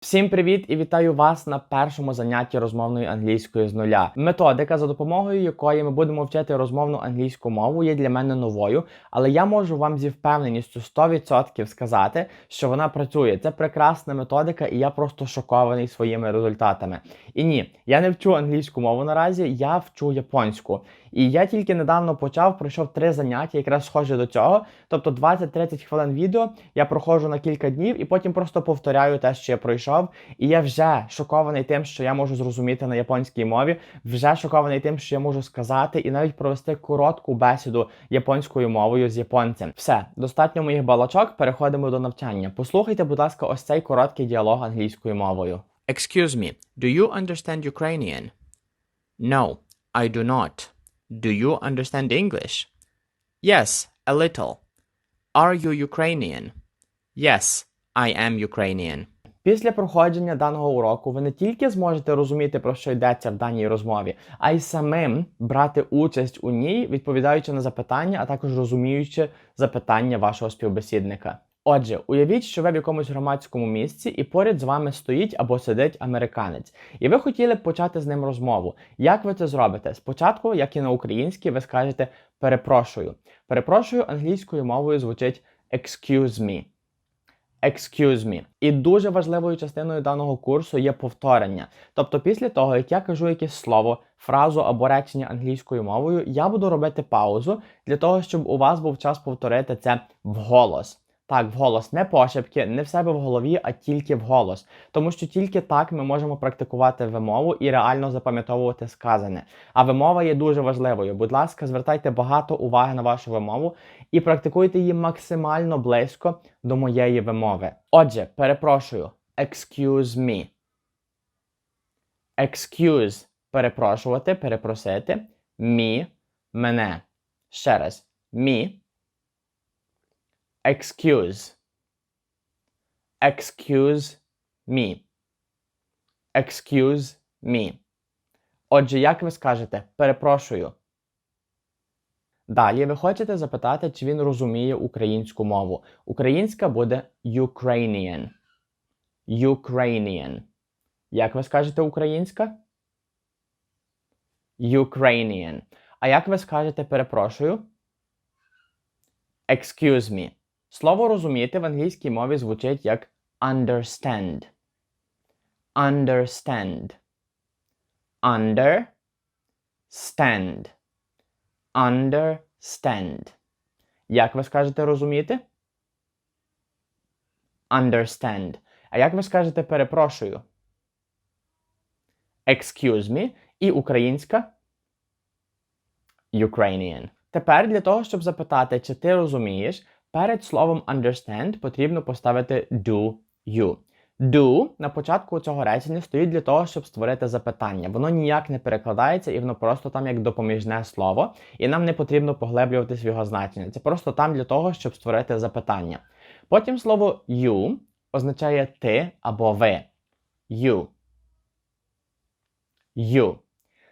Всім привіт і вітаю вас на першому занятті розмовної англійської з нуля. Методика, за допомогою якої ми будемо вчити розмовну англійську мову, є для мене новою, але я можу вам зі впевненістю 100% сказати, що вона працює. Це прекрасна методика, і я просто шокований своїми результатами. І ні, я не вчу англійську мову наразі, я вчу японську. І я тільки недавно почав, пройшов три заняття, якраз схожі до цього. Тобто 20-30 хвилин відео я проходжу на кілька днів і потім просто повторяю те, що я пройшов. І я вже шокований тим, що я можу зрозуміти на японській мові, вже шокований тим, що я можу сказати, і навіть провести коротку бесіду японською мовою з японцем. Все, достатньо моїх балачок. Переходимо до навчання. Послухайте, будь ласка, ось цей короткий діалог англійською мовою. Excuse me, do you understand Ukrainian? No, I do not. Do you understand English? Yes, a little. Are you Ukrainian? Yes, I am Ukrainian. Після проходження даного уроку ви не тільки зможете розуміти, про що йдеться в даній розмові, а й самим брати участь у ній, відповідаючи на запитання, а також розуміючи запитання вашого співбесідника. Отже, уявіть, що ви в якомусь громадському місці, і поряд з вами стоїть або сидить американець, і ви хотіли б почати з ним розмову. Як ви це зробите? Спочатку, як і на українській, ви скажете перепрошую. Перепрошую англійською мовою звучить excuse me. Excuse me. І дуже важливою частиною даного курсу є повторення. Тобто, після того, як я кажу якесь слово, фразу або речення англійською мовою, я буду робити паузу для того, щоб у вас був час повторити це вголос. Так, вголос, не пошепки, не в себе в голові, а тільки вголос. Тому що тільки так ми можемо практикувати вимову і реально запам'ятовувати сказане. А вимова є дуже важливою. Будь ласка, звертайте багато уваги на вашу вимову і практикуйте її максимально близько до моєї вимови. Отже, перепрошую, excuse me. Excuse перепрошувати, перепросити. Me – мене. Ще раз. Me – excuse. Excuse me. Excuse me. Отже, як ви скажете перепрошую? Далі ви хочете запитати, чи він розуміє українську мову. Українська буде Ukrainian. Ukrainian. Як ви скажете українська? Ukrainian. А як ви скажете перепрошую? Excuse me. Слово розуміти в англійській мові звучить як understand. Understand. Under. Stand. Understand. Як ви скажете розуміти? Understand. А як ви скажете перепрошую? Excuse me. І українська Ukrainian. Тепер для того, щоб запитати, чи ти розумієш, перед словом understand потрібно поставити do you. Do на початку цього речення стоїть для того, щоб створити запитання. Воно ніяк не перекладається, і воно просто там як допоміжне слово, і нам не потрібно поглиблюватись в його значення. Це просто там для того, щоб створити запитання. Потім слово you означає ти або ви. You. You.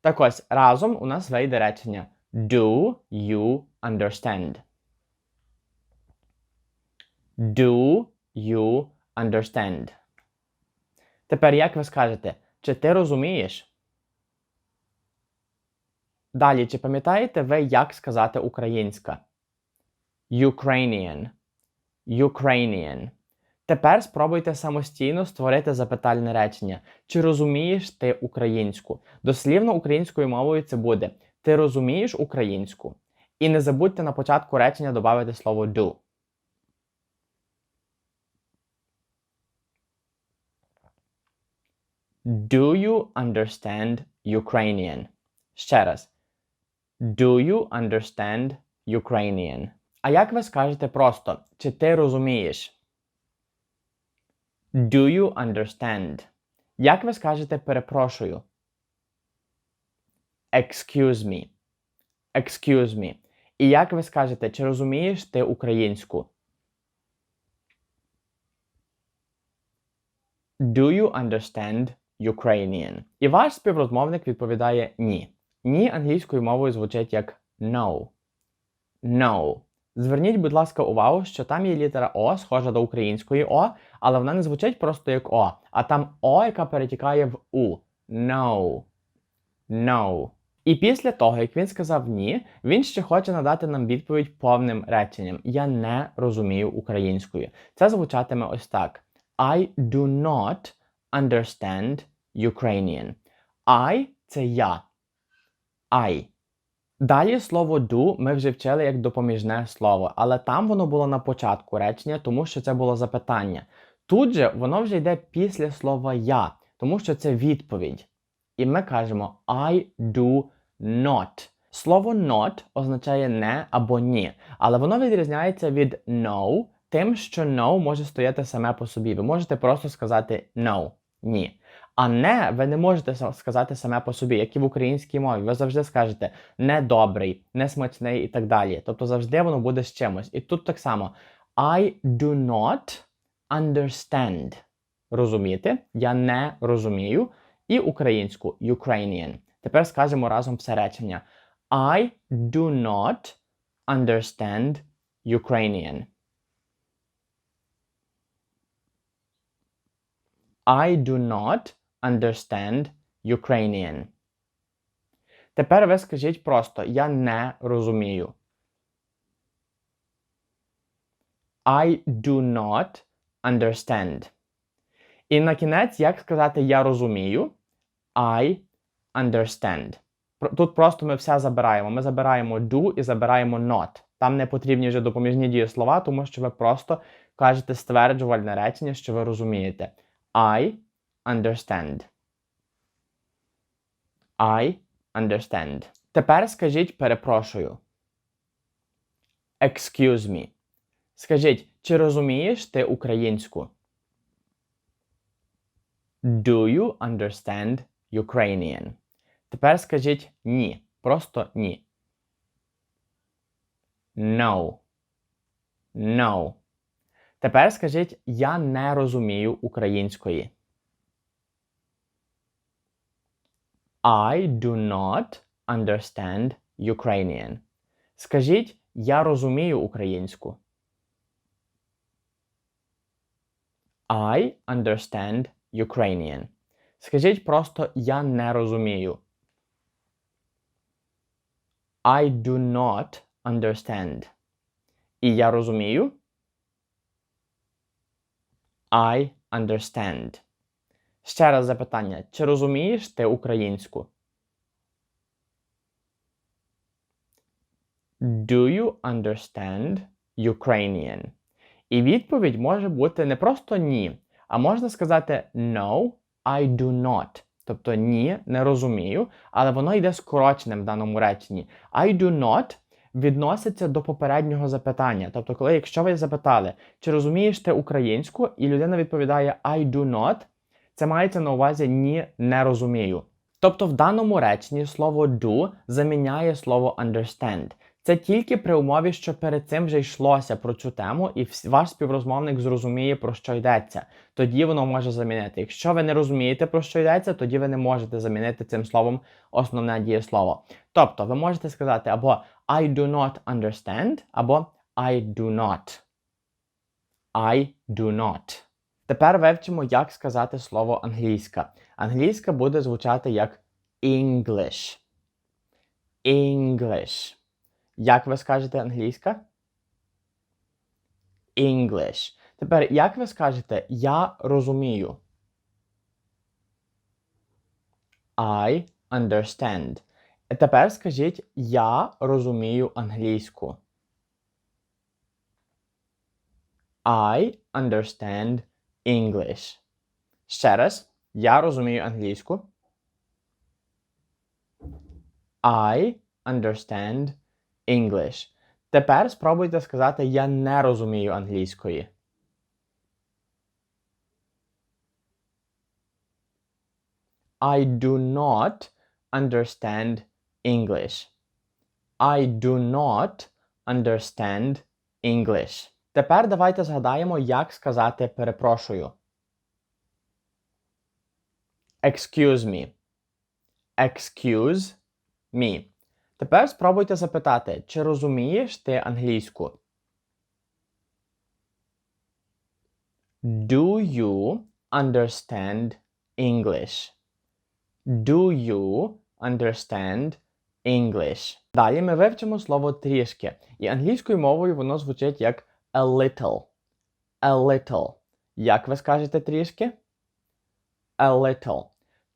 Так ось разом у нас вийде речення Do you understand? Do you understand? Тепер як ви скажете, чи ти розумієш? Далі, чи пам'ятаєте ви, як сказати українська? Ukrainian. Ukrainian. Тепер спробуйте самостійно створити запитальне речення. Чи розумієш ти українську? Дослівно українською мовою це буде Ти розумієш українську? І не забудьте на початку речення додати слово do. Do you understand Ukrainian? Ще раз. Do you understand Ukrainian? А як ви скажете просто, чи ти розумієш? Do you understand? Як ви скажете перепрошую? Excuse me. Excuse me. І як ви скажете, чи розумієш ти українську? Do you understand Ukrainian? І ваш співрозмовник відповідає ні. Ні англійською мовою звучить як no. No. Зверніть, будь ласка, увагу, що там є літера О, схожа до української О, але вона не звучить просто як О, а там О, яка перетікає в У. No. No. І після того, як він сказав ні, він ще хоче надати нам відповідь повним реченням. Я не розумію українською. Це звучатиме ось так: I do not understand Ukrainian. I це я. I. Далі слово do ми вже вчили як допоміжне слово, але там воно було на початку речення, тому що це було запитання. Тут же воно вже йде після слова я, тому що це відповідь. І ми кажемо I do not. Слово not означає не або ні, але воно відрізняється від no тим, що no може стояти саме по собі. Ви можете просто сказати no, ні. А не ви не можете сказати саме по собі, як і в українській мові. Ви завжди скажете недобрий, несмачний і так далі. Тобто завжди воно буде з чимось. І тут так само I do not understand. Розуміти? Я не розумію. І українську Ukrainian. Тепер скажемо разом все речення. I do not understand Ukrainian. I do not understand Ukrainian. Тепер ви скажіть просто Я не розумію. I do not understand. І на кінець, як сказати я розумію? I understand. Тут просто ми все забираємо. Ми забираємо do і забираємо not. Там не потрібні вже допоміжні дієслова, тому що ви просто кажете стверджувальне речення, що ви розумієте. I understand. I understand. Тепер скажіть перепрошую. Excuse me. Скажіть, чи розумієш ти українську? Do you understand Ukrainian? Тепер скажіть ні. Просто ні. No. No. Тепер скажіть я не розумію української. I do not understand Ukrainian. Скажіть я розумію українську. I understand Ukrainian. Скажіть просто я не розумію. I do not understand. І я розумію. I understand. Ще раз запитання. Чи розумієш ти українську? Do you understand Ukrainian? І відповідь може бути не просто ні, а можна сказати No, I do not. Тобто ні, не розумію, але воно йде скороченим в даному реченні. I do not відноситься до попереднього запитання. Тобто, коли якщо ви запитали, чи розумієш ти українську, і людина відповідає I do not, це мається на увазі ні, не розумію. Тобто в даному реченні слово do заміняє слово understand. Це тільки при умові, що перед цим вже йшлося про цю тему, і ваш співрозмовник зрозуміє, про що йдеться. Тоді воно може замінити. Якщо ви не розумієте, про що йдеться, тоді ви не можете замінити цим словом основне дієслово. Тобто, ви можете сказати або I do not understand, або I do not. I do not. Тепер вивчимо, як сказати слово англійська. Англійська буде звучати як English. English. Як ви скажете англійська? English. Тепер, як ви скажете я розумію? I understand. Тепер скажіть я розумію англійську. I understand English. Ще раз. Я розумію англійську. I understand English. Тепер спробуйте сказати Я не розумію англійської. I do not understand English. I do not understand English. Тепер давайте згадаємо, як сказати перепрошую. Excuse me. Excuse me. Тепер спробуйте запитати, чи розумієш ти англійську? Do you understand English? Do you understand English? Далі ми вивчимо слово трішки, і англійською мовою воно звучить як a little. A little. Як ви скажете трішки? A little.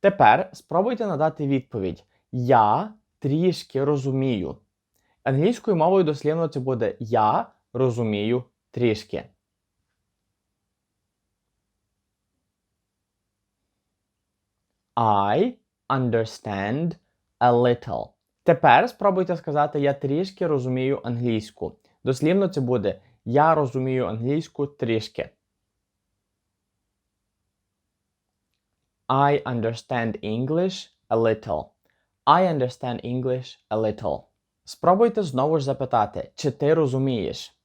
Тепер спробуйте надати відповідь. Я трішки розумію. Англійською мовою дослівно це буде Я розумію трішки. I understand a little. Тепер спробуйте сказати Я трішки розумію англійську. Дослівно це буде Я розумію англійську трішки. I understand English a little. I understand English a little. Спробуйте знову ж запитати, чи ти розумієш?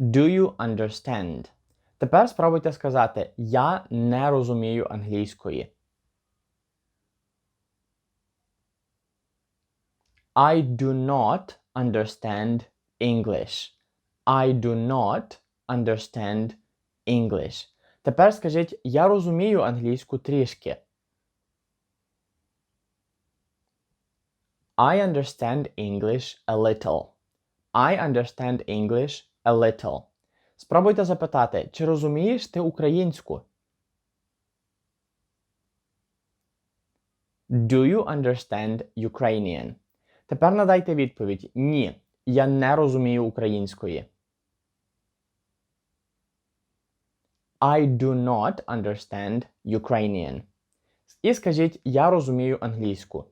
Do you understand? Тепер спробуйте сказати Я не розумію англійської. I do not understand English. I do not understand English. Тепер скажіть Я розумію англійську трішки. I understand English a little. I understand English a little. Спробуйте запитати, чи розумієш ти українську? Do you understand Ukrainian? Тепер надайте відповідь: Ні, я не розумію української. I do not understand Ukrainian. І скажіть, я розумію англійську.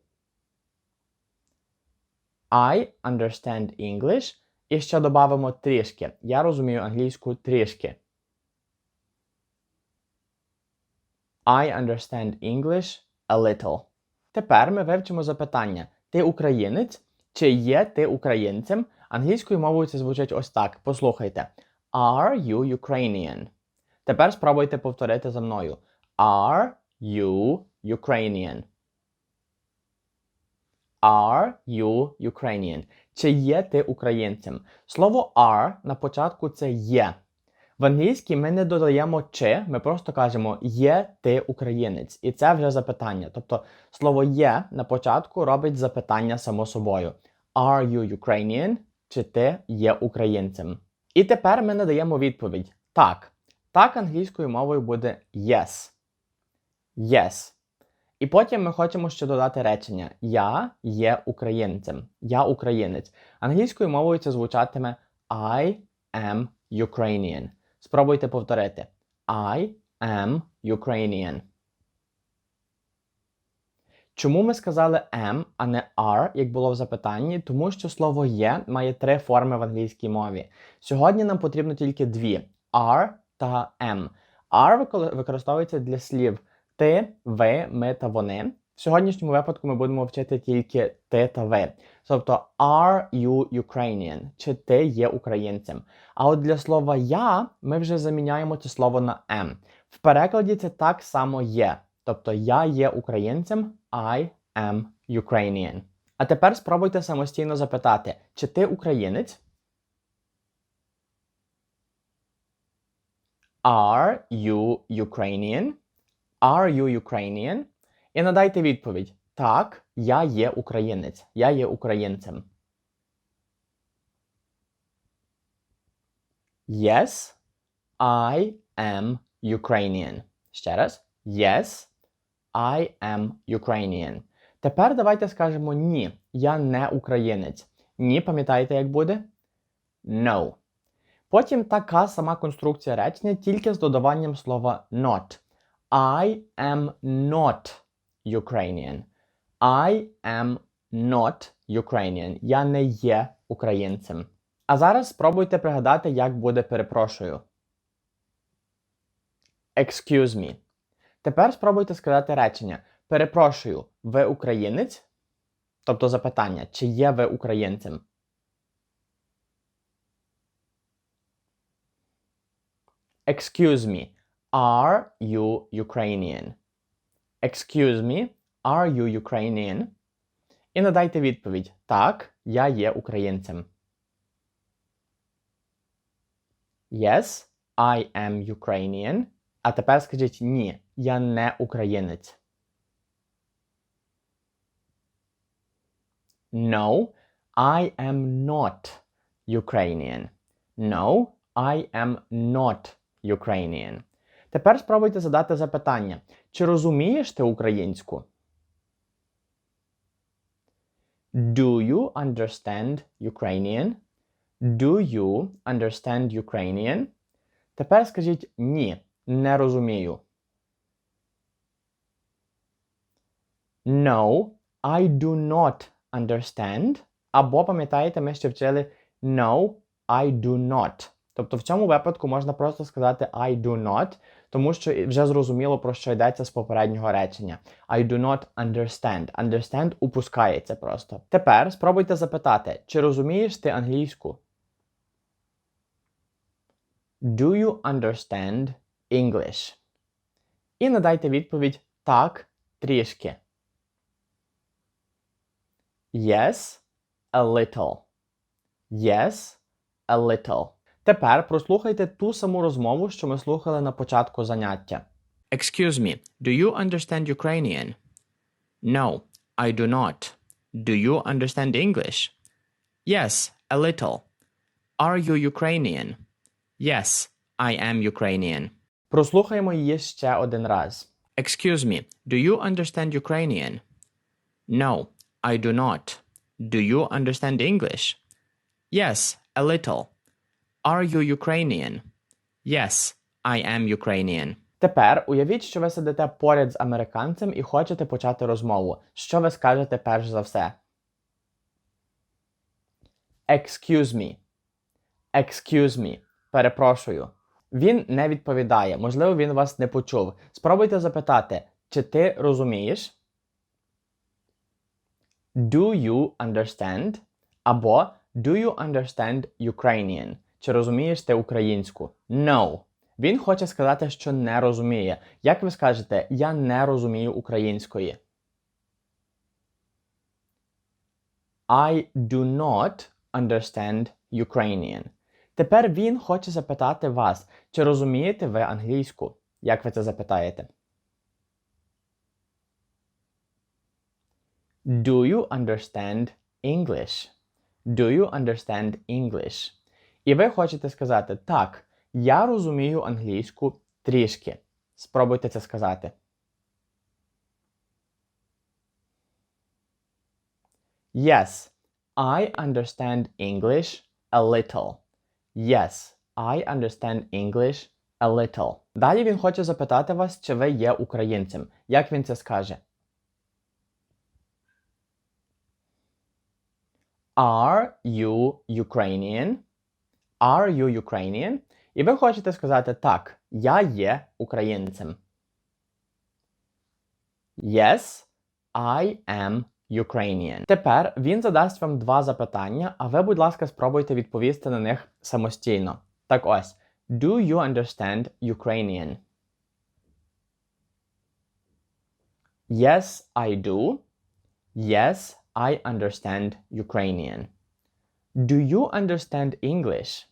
I understand English. І ще додамо трішки. Я розумію англійську трішки. I understand English a little. Тепер ми вивчимо запитання: Ти українець? Чи є ти українцем? Англійською мовою це звучить ось так. Послухайте. Are you Ukrainian? Тепер спробуйте повторити за мною. Are you Ukrainian? Are you Ukrainian? Чи є ти українцем? Слово are на початку це є. В англійській ми не додаємо чи, ми просто кажемо є ти українець. І це вже запитання. Тобто слово є на початку робить запитання само собою. Are you Ukrainian? Чи ти є українцем? І тепер ми надаємо відповідь так. Так англійською мовою буде yes. Yes. І потім ми хочемо ще додати речення Я є українцем. Я українець. Англійською мовою це звучатиме I am Ukrainian. Спробуйте повторити. I am Ukrainian. Чому ми сказали am, а не are, як було в запитанні? Тому що слово є має три форми в англійській мові. Сьогодні нам потрібно тільки дві: are та am. Are використовується для слів ти, ви, ми та вони. Сьогоднішньому випадку ми будемо вчити тільки ти та ви. Тобто are you Ukrainian? Чи ти є українцем? А от для слова я ми вже заміняємо це слово на am. В перекладі це так само є. Тобто я є українцем, I am Ukrainian. А тепер спробуйте самостійно запитати, чи ти українець? Are you Ukrainian? Are you Ukrainian? І надайте відповідь. Так, я є українець. Я є українцем. Yes, I am Ukrainian. Ще раз. Yes, I am Ukrainian. Тепер давайте скажемо ні. Я не українець. Ні, пам'ятаєте, як буде? No. Потім така сама конструкція речення, тільки з додаванням слова not. I am not Ukrainian. I am not Ukrainian. Я не є українцем. А зараз спробуйте пригадати, як буде перепрошую. Excuse me. Тепер спробуйте сказати речення. Перепрошую, ви українець? Тобто запитання, чи є ви українцем? Excuse me, are you Ukrainian? Excuse me, are you Ukrainian? І надайте відповідь: Так, я є українцем. Yes, I am Ukrainian. А тепер скажіть ні, я не українець. No, I am not Ukrainian. No, I am not Ukrainian. Тепер спробуйте задати запитання: чи розумієш ти українську? Do you understand Ukrainian? Do you understand Ukrainian? Тепер скажіть ні, не розумію. No, I do not understand. Або пам'ятаєте, ми ще вчили No, I do not. Тобто в цьому випадку можна просто сказати I do not, тому що вже зрозуміло про що йдеться з попереднього речення. I do not understand. Understand упускається просто. Тепер спробуйте запитати, чи розумієш ти англійську? Do you understand English? І надайте відповідь так, трішки. Yes, a little. Yes, a little. Тепер прослухайте ту саму розмову, що ми слухали на початку заняття. Excuse me, do you understand Ukrainian? No, I do not. Do you understand English? Yes, a little. Are you Ukrainian? Yes, I am Ukrainian. Прослухаємо її ще один раз. Excuse me, do you understand Ukrainian? No, I do not. Do you understand English? Yes, a little. Are you Ukrainian? Yes, I am Ukrainian. Тепер уявіть, що ви сидите поряд з американцем і хочете почати розмову. Що ви скажете перш за все? Excuse me. Excuse me. Перепрошую. Він не відповідає. Можливо, він вас не почув. Спробуйте запитати, чи ти розумієш? Do you understand? Або Do you understand Ukrainian? Чи розумієш ти українську? No. Він хоче сказати, що не розуміє. Як ви скажете, я не розумію української? I do not understand Ukrainian. Тепер він хоче запитати вас, чи розумієте ви англійську? Як ви це запитаєте? Do you understand English? Do you understand English? І ви хочете сказати так, я розумію англійську трішки. Спробуйте це сказати. Yes, I understand English a little. Yes, I understand English a little. Далі він хоче запитати вас, чи ви є українцем. Як він це скаже? Are you Ukrainian? Are you Ukrainian? І ви хочете сказати так, я є українцем. Yes, I am Ukrainian. Тепер він задасть вам два запитання, а ви, будь ласка, спробуйте відповісти на них самостійно. Так ось, do you understand Ukrainian? Yes, I do. Yes, I understand Ukrainian. Do you understand English?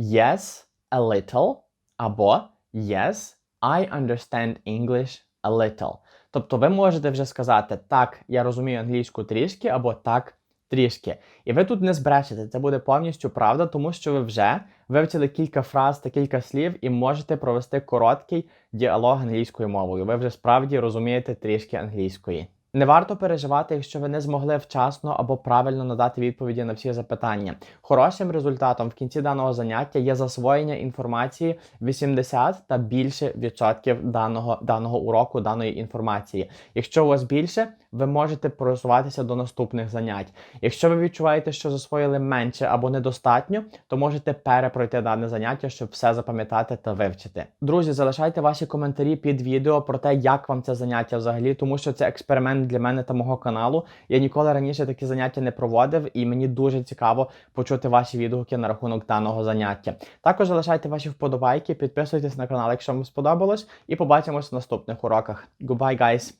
Yes, a little. Або Yes, I understand English a little. Тобто ви можете вже сказати так, я розумію англійську трішки, або так трішки. І ви тут не збрешете, це буде повністю правда, тому що ви вже вивчили кілька фраз та кілька слів і можете провести короткий діалог англійською мовою. Ви вже справді розумієте трішки англійської. Не варто переживати, якщо ви не змогли вчасно або правильно надати відповіді на всі запитання. Хорошим результатом в кінці даного заняття є засвоєння інформації 80 та більше відсотків даного, даного уроку, даної інформації. Якщо у вас більше, ви можете просуватися до наступних занять. Якщо ви відчуваєте, що засвоїли менше або недостатньо, то можете перепройти дане заняття, щоб все запам'ятати та вивчити. Друзі, залишайте ваші коментарі під відео про те, як вам це заняття взагалі, тому що це експеримент для мене та мого каналу. Я ніколи раніше такі заняття не проводив, і мені дуже цікаво почути ваші відгуки на рахунок даного заняття. Також залишайте ваші вподобайки, підписуйтесь на канал, якщо вам сподобалось, і побачимось в наступних уроках. Goodbye, guys!